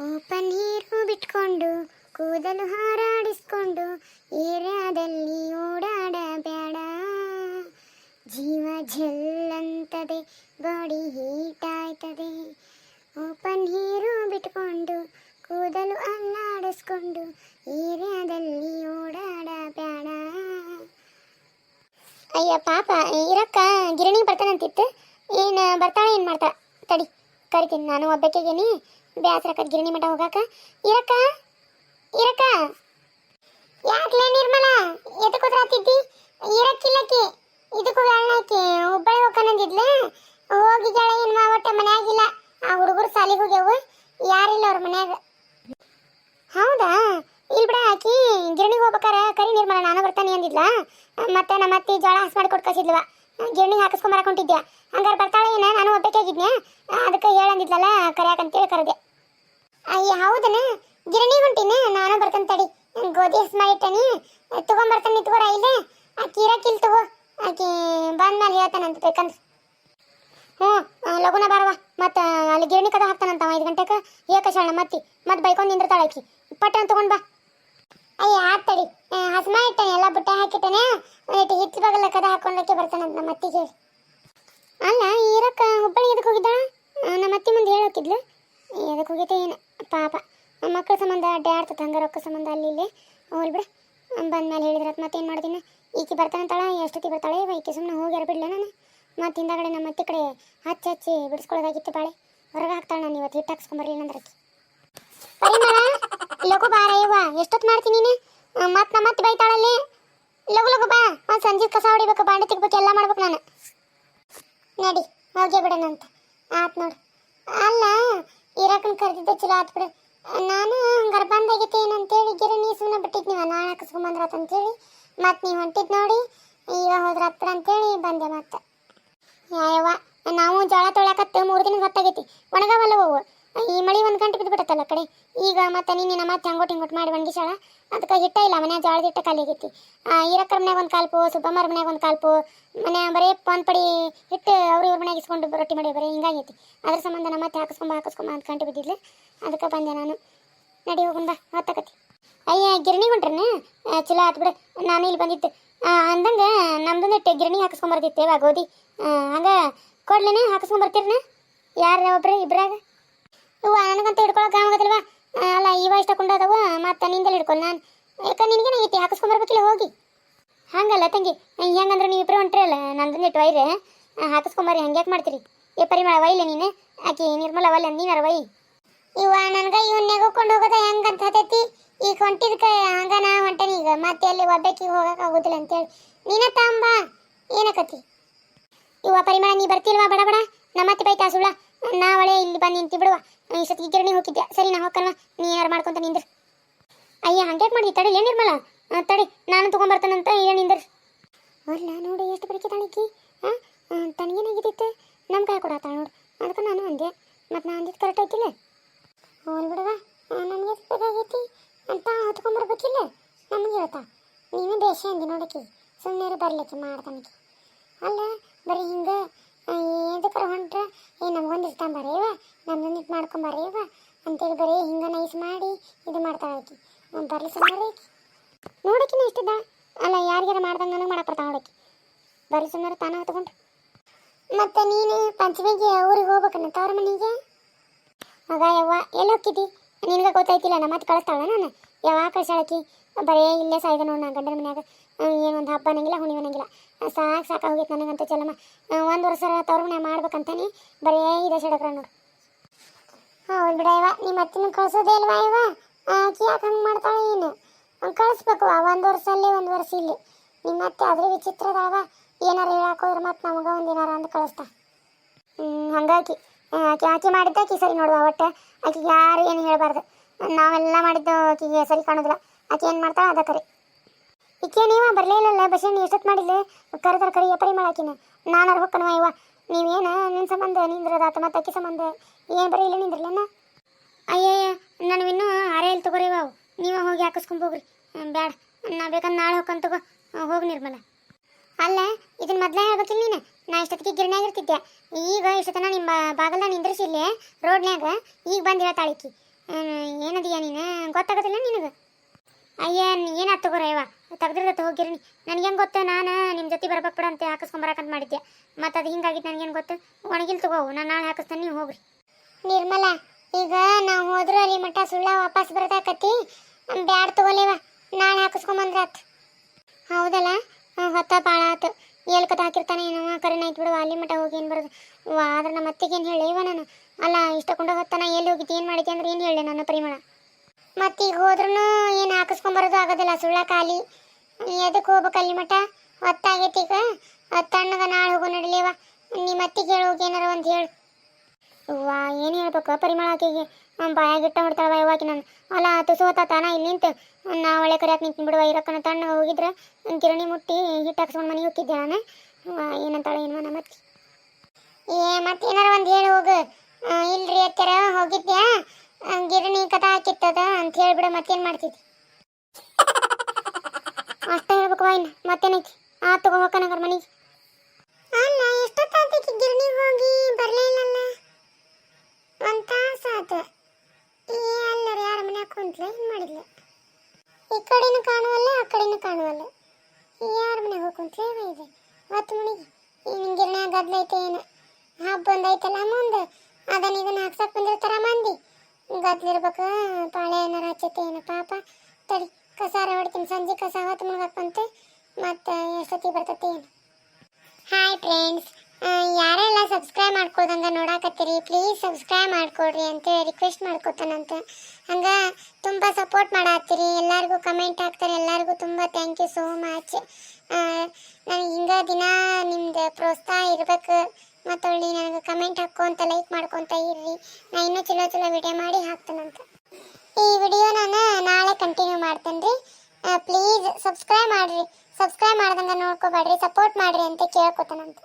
ಪನ್ನೀರು ಬಿಟ್ಕೊಂಡು, ಕೂದಲು ಹಾರಾಡಿಸ್ಕೊಂಡು ಏರಿಯಾದಲ್ಲಿ ಓಡಾಡಬೇಡ. ಜೀವ ಜಲ್ಲಂತದೆ ಬಾಡಿ ಹೀಟ್ ಆಯ್ತದೆ. ಓಪನ್ ಹೀರು ಬಿಟ್ಕೊಂಡು, ಕೂದಲು ಅಲ್ಲಾಡಿಸ್ಕೊಂಡು ಏರಿಯಾದಲ್ಲಿ ಓಡಾಡಬೇಡ. ಅಯ್ಯ ಪಾಪ, ಇರಕ್ಕ, ಗಿರಣಿ ಬರ್ತಾನಂತಿತ್ತು. ಏನು, ಬರ್ತಾಳೆ ಏನು ಮಾಡ್ತಾಳೆ ತಡಿ, ಕರಿತೀನಿ ನಾನು ಒಬ್ಬಕ್ಕೆಗೇನಿ ಬ್ಯಾಸ್ರಕ್ಕ ಗಿರಣಿ ಮಠ ಹೋಗಾಕ? ಇರಕ್ಕ? ಇರಕ್ಕ? ಯಾಕ್ಲೆ ನಿರ್ಮಲ? ಎದಕ್ಕೆ ಆತಿದ್ದಿ? ಇರಕ್ಕಿಲ್ಲಕಿ. ಇದಕ್ಕೂ ಹುಬ್ಬಳ್ಳಿ ಒಬ್ಬಳೆ ಹೋಗ್ಕನಂದಿದ್ಲೆ ಹೋಗಿದ್ದಾಳೆ ಏನು ಮಾವಟ್ಟ ಮನ್ಯಾಗಿಲ್ಲ ಆ ಹುಡುಗರು ಸಾಲಿಗೆ ಹೋಗ್ಯಾವು. ಯಾರಿಲ್ಲ ಅವ್ರ ಮನ್ಯಾಗ? ಹೌದಾ? ಇಲ್ಲಿ ಬಿಡ ಆಕಿ, ಗಿರಣಿಗೆ ಹೋಗ್ಬೇಕಾರ? ಕರಿ ನಿರ್ಮಲ, ನಾನು ಬರ್ತಾನೆ ಅಂದಿದ್ಲ. ಮತ್ತೆ ನಮ್ಮ ಅತ್ತಿ ಜೋಳ ಹಸ್ ಮಾಡಿ ಕೊಟ್ಟು ಗಿರಣಿಗೆ ಹಾಕಿಸ್ಕೊಂಬರಕ್ ಹೊಂಟಿದ್ದೆ ಹಂಗಾರೆ ಬರ್ತಾಳೆ ಏನ? ನಾನು ಒಬ್ಬಕ್ಕಾಗಿದ್ನೆ ಅದಕ್ಕೆ ಹೇಳಂದಿದ್ಲಲ್ಲ ಕರ್ಯಾಕಂತೇಳಿ ಕರೆದೆ. ಅಯ್ಯ, ಹೌದನ? ಗಿರಣಿ ಹೊಂಟಿನ? ನಾನು ಬರ್ತೇನೆ ತಡಿ. ಗೋಧಿ ಹಸ್ ಮಾಡಿಟ್ಟನಿ ತಗೊಂಬರ್ತಾನೆ ನಿತ್ಕೋರ ಇಲ್ಲೇ ಆಕಿ ಇರಕ್ಕಿಲ್ ತಗೋ. ಆಕಿ ಬಂದ್ಮೇಲೆ ಹೇಳ್ತಾನಂತ ಬೇಕಂದ್ರೆ ಹ್ಞೂ ಲಗುನ ಬಾರವ ಮತ್ತೆ, ಅಲ್ಲಿ ಗಿರಣಿ ಕದ ಹಾಕ್ತಾನಂತ ಐದು ಗಂಟೆಗೆ ಏಕಶಾಳ ಮತ್ತಿ. ಮತ್ತೆ ಬೈಕೊಂಡು ನಿಂದಿರ್ತಾಳೆ ಆಕಿ. ಅಂತ ತಗೊಂಡ್ ಬಾ. ಅಯ್ಯ, ಆತಡಿ. ಹಸ್ಮ ಇಟ್ಟಾನೆ, ಎಲ್ಲ ಬುಟ್ಟ ಹಾಕಿಟ್ಟಾನೆ. ಹಿಟ್ ಬಗಲ ಕದ ಹಾಕೊಂಡಕ್ಕೆ ಬರ್ತಾನಂತ ನಮ್ಮ ಅತ್ತಿಗೆ. ಅಲ್ಲ ಈರಕ್ಕ ಹುಬ್ಬಳ್ಳಿ ಎದಕ್ಕೆ ಹೋಗಿದ್ದಾಳ? ನಮ್ಮ ಅತ್ತಿ ಮುಂದೆ ಹೇಳೋಕಿದ್ಲು ಎದಕ್ಕೆ ಹೋಗಿದ್ದೆ ಏನು? ಪಾಪ. ನಮ್ಮ ಮಕ್ಕಳ ಸಂಬಂಧ ಅಡ್ಡಾಡ್ತದೆ ಹಂಗೆ ರೊಕ್ಕ ಸಂಬಂಧ ಅಲ್ಲಿ ಇಲ್ಲಿ. ಹೋಲ್ ಬಿಡ. ಬಂದ್ಮೇಲೆ ಹೇಳಿದ್ರತ್ ಮತ್ತೇನು ಮಾಡ್ತೀನಿ? ಈಕೆ ಬರ್ತಾನಂತಾಳ ಎಷ್ಟೊತ್ತಿ ಬರ್ತಾಳೆ? ಈಕೆ ಸುಮ್ಮನೆ ಹೋಗ್ಯಾರ ಬಿಡ್ಲ ನಾನು. ಮತ್ತೆ ಹಿಂದಾಗಡೆ ನಮ್ಮ ಅತ್ತಿ ಕಡೆ ಹಚ್ಚಿ ಹಚ್ಚಿ ಬಿಡಿಸ್ಕೊಳ್ಳೋದಾಗಿತ್ತು ಬಾಳೆ. ಹೊರಗೆ ಹಾಕ್ತಾಳೆ ನಾನು ಇವತ್ತು, ಹಿಟ್ಟು ಹಾಕ್ಸ್ಕೊಂಬರ್ಲಿಲ್ಲ ಅಂದ್ರೆ ಲಘು ಬಾ ಇವ ಎಷ್ಟೊತ್ತು ಮಾಡ್ತೀನಿ ಮತ್ತೆ ನಮ್ಮ ಮತ್ತೆ ಬೈತಾಳಲ್ಲಿ? ಲಘು ಲಘು ಬಾ ಒಂದು ಸಂಜೆ ಕಸ ಹೊಡಿಬೇಕು, ಬಾಂಡೆ ತೆಗ್ಬೇಕು, ಎಲ್ಲ ಮಾಡ್ಬೇಕು ನಾನು. ನಡಿ ಬಿಡೋಣ ಅಂತ ಆತ್ ನೋಡು. ಅಲ್ಲ, ಇರಕನ್ ಕರೆದಿದ್ದೆ ಚಲೋ ಆತ್ ಬಿಡು. ನಾನು ಹಂಗಾರೆ ಬಂದಾಗೈತೆ ಏನಂತೇಳಿ ಗಿರಣಿ ಸುಮ್ಮನೆ ಬಿಟ್ಟಿದ್ನಿವ ನಾಳೆ ಹಾಕಿಸ್ಕೊಂಬಂದ್ರಾತ್ ಅಂತೇಳಿ ಮತ್ತೆ ನೀವು ಹೊಂಟಿದ್ ನೋಡಿ ಈಗ ಹೋದ್ರ ಹತ್ರ ಅಂತೇಳಿ ಬಂದೆ ಮತ್ತೆ ಯಾಯವ್ವ ನಾವು ಜೋಳ ತೊಳ್ಯಾಕತ್ತ ಮೂರು ದಿನ ಹೊತ್ತಾಗೈತಿ ಒಣಗವಲ್ಲ ಅವು ಈ ಮಳಿ ಒಂದು ಗಂಟೆ ಬಿದ್ದುಬಿಟ್ಟತ್ತಲ್ಲ ಕಡೆ. ಈಗ ಮತ್ತೆ ನಿನ್ನ ಮತ್ತೆ ಹಂಗೋಟ್ ಹಿಂಗೋಟ್ ಮಾಡಿ ಒಣಗಿಸಾಳ ಅದಕ್ಕೆ ಹಿಟ್ಟ ಇಲ್ಲ ಮನೆ ಜೋಳದ ಹಿಟ್ಟ ಖಾಲಿ ಆಗೈತಿ ಈರಕ್ಕರ ಮನ್ಯಾಗ ಒಂದು ಕಾಲ್ಪು, ಸುಬ್ಬಮ್ಮರ ಮನ್ಯಾಗ ಒಂದು ಕಾಲ್ಪು ಮನೆ ಬರೀ ಒಂದು ಪಡಿ ಹಿಟ್ಟು ಅವ್ರ ಇವ್ರ ಮನ್ಯಾಗ ಇಸ್ಕೊಂಡು ರೊಟ್ಟಿ ಮಾಡಿ ಬರೀ ಹಿಂಗಾಗೈತಿ. ಅದ್ರ ಸಂಬಂಧ ನಮ್ಮ ಮತ್ತೆ ಹಾಕಿಸ್ಕೊಂಬ ಹಾಕಿಸ್ಕೊಂಬ ಅಂತ ಗಂಟೆ ಬಿದ್ದಿದ್ಲು. ಅದಕ್ಕೆ ಬಂದೆ ನಾನು. ನಡಿ ಹೋಗೋಣ ಬಾ ಅಯ್ಯ, ಗಿರಣಿ ಹೊಂಟ್ರನ ಚಲೋ ಆತು ಬಿಡು, ನಾನು ಇಲ್ಲಿ ಬಂದಿದ್ದು. ಅಂದಂಗೆ ನಮ್ದೊಂದು ಗಿರಣಿ ಹಾಕಿಸ್ಕೊಂಬರ್ದಿತ್ತೇವ ಗೋಧಿ. ಹಂಗೆ ಹಂಗ ಕೊಡ್ಲೇನ ಹಾಕಿಸ್ಕೊಂಬರ್ತೀರನ? ಯಾರ ಒಬ್ರು ಇಬ್ರಾಗ? ಇವ ನನಗಂತ ಹಿಡ್ಕೊಳಕ್ ಆಗದಿಲ್ವಾ ಅಲ್ಲ ಇವ ಇಷ್ಟ ಕೊಂಡದವ ಮತ್ತೆ ನಿಂದಲ್ ಹಿಡ್ಕೊಂಡು ನಾನು. ಯಾಕ ಐತಿ ಹಾಕಿಸ್ಕೊಂಬರ್ಬೇಕಿಲ್ಲ ಹೋಗಿ? ಹಂಗಲ್ಲ ತಂಗಿ ಹೆಂಗಂದ್ರೆ ನೀವು ಇಬ್ಬರು ಹೊಂಟ್ರಲ್ಲ ನಂದೊಂದು ಇಟ್ಟು ವೈರೆ ಹಾಕಿಸ್ಕೊಂಬರ್ರಿ, ಹಂಗ್ಯಾಕ್ ಮಾಡ್ತೀರಿ? ಏ, ಪರಿಮಳ, ವೈಲೆ ನೀನು? ಆಕಿ ನಿರ್ಮಲ ವೈಲೆ, ನೀನಾರ ವೈ? ಇವ ನನ್ಗ ಇವನ್ ನೆಗೋಕೊಂಡು ಹೋಗೋದ ಹೆಂಗಂತ ಹತ್ತೈತಿ ಈಗ ಹೊಂಟಿದ್ಕ, ಹಂಗ ನಾ ಹೊಂಟೇನಿ ಈಗ. ಮತ್ತೆ ಅಲ್ಲಿ ಒಬ್ಬಾಕಿಗೆ ಹೋಗಕ್ ಆಗುದಿಲ್ಲ ಅಂತೇಳಿ. ನೀನ ತಾಂಬ ಏನಕತಿ ಇವ ಪರಿಮಳ, ನೀ ಬರ್ತಿಲ್ವಾ? ಬಡ ಬಡ, ನಮ್ಮತ್ತೆ ಬೈತಾ ಸುಳ್ಳ. ನಾ ಒಳ್ಳೆ ಇಲ್ಲಿ ಬಂದು ನಿಂತಿ ಬಿಡುವ. ಇಷ್ಟೊತ್ತಿಗೆ ಗಿರಣಿ ಹೋಗಿದ್ದೆ. ಸರಿ, ನಾ ಹೋಗಲ್ಲ ನೀ ಏನಾರು ಮಾಡ್ಕೊಂತ ನಿಂದ್ರು. ಅಯ್ಯ, ಹಂಗ್ಯಾಕೆ ಮಾಡಿ ತಡಿ, ಏನು ನಿರ್ಮಲ? ತಡಿ, ನಾನು ತೊಗೊಂಬರ್ತಾನಂತ ಈಗ ನಿಂದ್ರು. ಅಲ್ಲ, ನೋಡಿ, ಎಷ್ಟು ಬರೀಕೆ ತಾಳಿಕಿ ಹಾಂ ತನಗೇನಾಗಿದ್ದಿತ್ತು ನಮ್ಮ ಕೈ ಕೊಡತ್ತಾಳ ನೋಡು. ಅದಕ್ಕೆ ನಾನು ಅಂದೆ. ಮತ್ತು ನಾನು ಅಂದಿದ್ದು ಕರೆಕ್ಟ್ ಆಯ್ತಿಲ್ಲ ಹೋಲ್ ಬಿಡವ. ನಮಗೆ ಬೇಕಾಗೈತಿ ಅಂತ ಹೊತ್ಕೊಂಬರ್ಬೇಕಿಲ್ಲ ನಮಗೆ ಹೇಳ್ತಾ ನೀನು ದೇಶ ಅಂದಿ ನೋಡಕ್ಕೆ ಸುಮ್ಮನೆ ಬರ್ಲಿಕ್ಕೆ ಮಾಡ್ತಾನಕ್ಕೆ ಅಲ್ಲ, ಬರೀ ಹಿಂಗೆ ಎದಕ್ಕರ ಹೊಂಟ್ರೆ, ಏ, ನಮಗೊಂದು ಇರ್ತಾನೆ ಬರೇವ ನಮ್ದೊಂದು ಇದು ಇವ. ಅಂತೇಳಿ ಬರೀ ಹಿಂಗೆ ನೈಸ್ ಮಾಡಿ ಇದು ಮಾಡ್ತಾಳೆ ಆಕಿ. ಬರ್ಲಿ ಆಕಿ. ನೋಡಕಿನ ಇಷ್ಟದ ಅಲ್ಲ, ಯಾರಿಗಾರ ಮಾಡ್ದಂಗೆ ನನಗೆ ಮಾಡಕ್ಕೆ ಬರ್ತಾಳೆ ನೋಡಕ್ಕೆ. ಬರ್ಲಿ ಸುಮ್ಮನೆ ತಾನ ಹೊತ್ಕೊಂಡು ಮತ್ತೆ ನೀನು ಪಂಚಮಿಗೆ ಊರಿಗೆ ಹೋಗ್ಬೇಕನ್ನ ತವ್ರ ಮನೆಗೆ? ಮಗ ಯವ್ವ, ಎಲ್ಲಿ ಹೋಗ್ತಿದ್ದಿ? ನಿನಗೆ ಗೊತ್ತಾಯ್ತಿಲ್ಲ ನಮ್ಮ ಮತ್ತೆ ಕಳಿಸ್ತಾಳ ನಾನು. ಯಾವಾಗ ಕಳ್ಸಾಳಕಿ ಬರೇ ಇಲ್ಲೇ ಸಾಯ್ದ ನೋಡ ನಾ ಗಂಡನ ಮನ್ಯಾಗ. ಏನೊಂದು ಹಬ್ಬ ಅನ್ನಂಗಿಲ್ಲ ಹುಣಿ ಅನ್ನಂಗಿಲ್ಲ. ಸಾಕು ಸಾಕು ಹೋಗೈತೆ ನನಗಂತ ಚಲಮ್ಮ ಒಂದು ವರ್ಷ ತವ್ರ ಮನೆ ಮಾಡ್ಬೇಕಂತಾನೆ ಬರೇ ಇದೆ ಸಡಕ್ರ ನೋಡು. ಹೌದು ಬಿಡ ಇವ ನಿಮ್ಮ ಅತ್ತಿನ ಕಳ್ಸೋದೇ ಇಲ್ವಾ ಇವ ಆಕಿ ಯಾಕೆ ಹಂಗೆ ಮಾಡ್ತಾಳೆ ಏನು? ಕಳಿಸ್ಬೇಕು ಒಂದು ವರ್ಷ ಅಲ್ಲಿ, ಒಂದು ವರ್ಷ ಇಲ್ಲಿ. ನಿಮ್ಮ ಅತ್ತೆ ಅದ್ರ ವಿಚಿತ್ರದಾಗ ಏನಾರು ಹೇಳಾಕೋದ್ರೆ ಮತ್ತೆ ನಮಗೆ ಒಂದು ಏನಾರ ಅಂತ ಕಳಿಸ್ತಾ. ಹಂಗಾಗಿ ಆಕಿ ಆಕೆ ಮಾಡಿದ್ದ, ಆಕೆ ಸರಿ ನೋಡುವ, ಒಟ್ಟು ಆಕೆಗೆ ಯಾರು ಏನು ಹೇಳಬಾರ್ದು. ನಾವೆಲ್ಲ ಮಾಡಿದ್ದು ಆಕೆಗೆ ಸರಿ ಕಾಣೋದಿಲ್ಲ. ಆಕೆ ಏನು ಮಾಡ್ತಾಳ, ಅದ ಕರೆ. ಈಕೆ ನೀವ ಬರಲೇ ಇಲ್ಲಲ್ಲ ಬಸ್ಸನ್ನು ಎಷ್ಟೊತ್ತು ಮಾಡಿಲ್ಲ ತರ ಕರಿ ಪರಿಮಳ ಆಕಿನ. ನಾನು ಹೋಗ್ಕನವ ಇವ. ನೀವೇನು ನಿನ್ನ ಸಂಬಂಧ ನಿಂದ್ರದಾತ ಮತ್ತು ಅಕ್ಕಿ ಸಂಬಂಧ? ಏನು ಬರೀ ಇಲ್ಲ ನಿಂದ್ರಲ್ಲಣ್ಣ ಅಯ್ಯಯ್ಯ ನಾನು ಇನ್ನೂ ಅರೆಯಲ್ಲಿ ತಗೋರಿ ಅವು. ನೀವೇ ಹೋಗಿ ಹಾಕಿಸ್ಕೊಂಬೋಗ್ರಿ ಬ್ಯಾಡ. ನಾ ಬೇಕಂದ್ರೆ ನಾಳೆ ಹೋಗ್ಕೊಂತ ಹೋಗಿ ನಿರ್ಮಲ. ಅಲ್ಲ ಇದನ್ನ ಮೊದಲೇ ಹೇಳ್ಬೇಕಿಲ್ಲ ನೀನು? ನಾ ಇಷ್ಟೊತ್ತಿಗೆ ಗಿರ್ನ್ಯಾಗ ಈಗ ಇಷ್ಟೊತ್ತನ ನಿಮ್ಮ ಬಾಗಲ್ನ ನಿಂದ್ರಿಸಿಲ್ಲೇ ರೋಡ್ನ್ಯಾಗ. ಈಗ ಬಂದು ಹೇಳ್ತಾಳಿಕಿ. ಏನದೀಯ ನೀನು? ಗೊತ್ತಾಗೋದಿಲ್ಲ ನಿನಗೆ? ಅಯ್ಯ ಏನು ತಗೋರ ಇವ ತೆಗ್ದಿರ್ತೈತೆ ಹೋಗಿರಿ ನನಗೆ ಹೆಂಗೆ ಗೊತ್ತು? ನಾನು ನಿಮ್ಮ ಜೊತೆ ಬರ್ಬೇಕು ಬಿಡ ಅಂತ ಹಾಕಿಸ್ಕೊಂಬರಕಂತ ಮಾಡಿದ್ದೆ. ಮತ್ತು ಅದು ಹಿಂಗಾಗಿತ್ತು ನನಗೇನು ಗೊತ್ತು? ಒಣಗಿಲ್ ತಗೋ ನಾನು ನಾಳೆ ಹಾಕಿಸ್ತಾನೆ ನೀವು ಹೋಗ್ರಿ. ನಿರ್ಮಲ ಈಗ ನಾವು ಹೋದ್ರೆ ಅಲ್ಲಿ ಮಠ ಸುಳ್ಳ ವಾಪಸ್ ಬರೋದಾಕತಿ ಬ್ಯಾಡ್ ತಗೋಲೇವ ನಾಳೆ ಹಾಕಿಸ್ಕೊಂಬಂದ್ರಾತ್. ಹೌದಲ್ಲ? ಆ, ಹೊತ್ತ ಭಾಳ ಆತು ಎಲ್ಕತ್ ಹಾಕಿರ್ತಾನೆ ಏನವ ಕರೆನ ಆಯ್ತು ಬಿಡುವ ಅಲ್ಲಿ ಮಠ ಹೋಗಿ ಏನು ಬರೋದು? ಆದ್ರೆ ನಮ್ಮ ಅತ್ತಿಗೇನು ಹೇಳಿ ಇವ ನಾನು. ಅಲ್ಲ, ಇಷ್ಟ ಕೊಂಡು ಹೊತ್ತಾನ, ಎಲ್ಲಿ ಹೋಗಿದ್ದೆ, ಏನು ಮಾಡಿದ್ದೆ ಅಂದ್ರೆ ಏನು ಹೇಳಿ ನನ್ನ ಪರಿಮಳ? ಮತ್ತೀಗ ಹೋದ್ರೂ ಏನು ಹಾಕಿಸ್ಕೊಂಬರೋದು ಆಗೋದಿಲ್ಲ, ಸುಳ್ಳ ಖಾಲಿ. ಎದಕ್ಕೆ ಹೋಗ್ಬೇಕು ಅಲ್ಲಿ ಮಠ? ಹೊತ್ತಾಗೈತಿ ಈಗ. ತಣ್ಣಗ ನಾಳೆ ಹೋಗೋ ನಡಲಿವ ನಿಮ್ಮ ಅತ್ತಿಗೆ ಹೇಳಿ, ಹೋಗಿ ಏನಾರ ಒಂದು ಹೇಳು. ವಾ ಏನು ಹೇಳ್ಬೇಕು ಪರಿಮಳ ಆಕೆಗೆ? ಬಾಯಾಗಿಟ್ಟ ಹೊಡ್ತಾಳ ಇವಾಗ ನಾನು ಅಲ್ಲ, ತುಸು ಇಲ್ಲಿ ನಿಂತು. ನಾ ಒಳ್ಳೆ ಕರಿಯಾಕೆ ನಿಂತು ಬಿಡುವ? ಇರೋಕ್ಕನ ತಣ್ಣ ಹೋಗಿದ್ರೆ ಗಿರಣಿ ಮುಟ್ಟಿ ಹಿಟ್ಟು ಹಾಕ್ಸ್ಕೊಂಡು ಮನೆಗೆ ಹೋಗಿದ್ದೆ ನಾನು? ಏನಂತಾಳೆ ಏನು ನಮ್ಮ ಅತ್ತಿ ಏ ಮತ್ತೆ ಏನಾರ ಒಂದು ಹೇಳಿ ಹೋಗು. ಇಲ್ರಿ ಅತ್ತರ, ಹೋಗಿದ್ಯಾ? ಗಿರಣಿ ಕದ ಹಾಕಿತ್ತದ ಅಂತ ಹೇಳ್ಬಿಡು, ಮತ್ತೇನು ಮಾಡ್ತಿದ್ದೆ? ಅಷ್ಟ ಹೇಳ್ಬೇಕು ವಾಯ್ನ ಮತ್ತೇನೈತಿ? ಆ, ತಗೋ ಹೋಗನಗರ ಮನೆಗೆ. ಅಲ್ಲ, ಎಷ್ಟೊತ್ತಾಗ್ತೈತಿ ಗಿರಣಿ ಹೋಗಿ? ಬರಲೇ ಇಲ್ಲಲ್ಲ. ಒಂದು ತಾಸು ಆತ. ಏ, ಅಲ್ಲರ, ಯಾರ ಮನ್ಯಾಗ ಕುಂತ್ಲ? ಏನು ಮಾಡಿದ್ಲ? ಈ ಕಡೆನೂ ಕಾಣುವಲ್ಲ, ಆ ಕಡೆನೂ ಕಾಣುವಲ್ಲ. ಯಾರ ಮನ್ಯಾಗ ಹೋಗಿ ಕುಂತ್ಲ ಇದೆ ಹೊತ್ತು ಮನೆಗೆ, ಈ ಗಿರಣ್ಯಾಗ ಗದ್ಲೈತೆ ಏನು? ಹಬ್ಬ ಒಂದೈತಲ್ಲ ಮುಂದೆ, ಅದನ್ನ ಇದನ್ನ ಹಾಕ್ಸಕ್ ಬಂದಿರ್ತಾರ ಮಂದಿ. ಗದ್ಲಿರ್ಬೇಕು, ಪಾಳೆ ಏನಾರ ಹಚ್ಚೈತೆ ಏನು? ಪಾಪ, ತಡಿ, ಕಸಾರ ಹೊಡಿತೀನಿ, ಸಂಜೆ ಕಸ ಹೊತ್ತು ಮುಳುಗಕ್ಕೆ ಬಂತೆ, ಮತ್ತು ಎಷ್ಟೊತ್ತಿ ಬರ್ತೈತೆ ಏನು? ಹಾಯ್ ಫ್ರೆಂಡ್ಸ್ ಯಾರೆಲ್ಲ ಸಬ್ಸ್ಕ್ರೈಬ್ ಮಾಡ್ಕೊಳ್ದಂಗ ನೋಡಾಕತ್ತೀರಿ ಪ್ಲೀಸ್ ಸಬ್ಸ್ಕ್ರೈಬ್ ಮಾಡ್ಕೊಡ್ರಿ ಅಂತ ರಿಕ್ವೆಸ್ಟ್ ಮಾಡ್ಕೊತಾನಂತೆ. ಹಂಗೆ ತುಂಬ ಸಪೋರ್ಟ್ ಮಾಡಾತ್ತೀರಿ. ಎಲ್ಲರಿಗೂ ಕಮೆಂಟ್ ಹಾಕ್ತಾರೆ. ಎಲ್ಲರಿಗೂ ತುಂಬ ಥ್ಯಾಂಕ್ ಯು ಸೋ ಮಚ್ ನಾನು ಹಿಂಗೆ ದಿನ ನಿಮ್ದು ಪ್ರೋತ್ಸಾಹ ಇರ್ಬೇಕು ಮತ್ತೊಳ್ಳಿ ನನಗೆ ಕಮೆಂಟ್ ಹಾಕ್ಕೊಂತ ಲೈಕ್ ಮಾಡ್ಕೊತ ಇರ್ರಿ. ನಾನು ಇನ್ನೂ ಚಲೋ ಚಲೋ ವಿಡಿಯೋ ಮಾಡಿ ಹಾಕ್ತೇನಂತ. ಈ ವಿಡಿಯೋ ನಾನು ನಾಳೆ ಕಂಟಿನ್ಯೂ ಮಾಡ್ತೇನೆ ರೀ ಪ್ಲೀಸ್ ಸಬ್ಸ್ಕ್ರೈಬ್ ಮಾಡಿರಿ. ಸಬ್ಸ್ಕ್ರೈಬ್ ಮಾಡ್ದಂಗೆ ನೋಡ್ಕೋಬೇಡ್ರಿ. ಸಪೋರ್ಟ್ ಮಾಡಿರಿ ಅಂತ ಕೇಳ್ಕೊತಾನಂತ.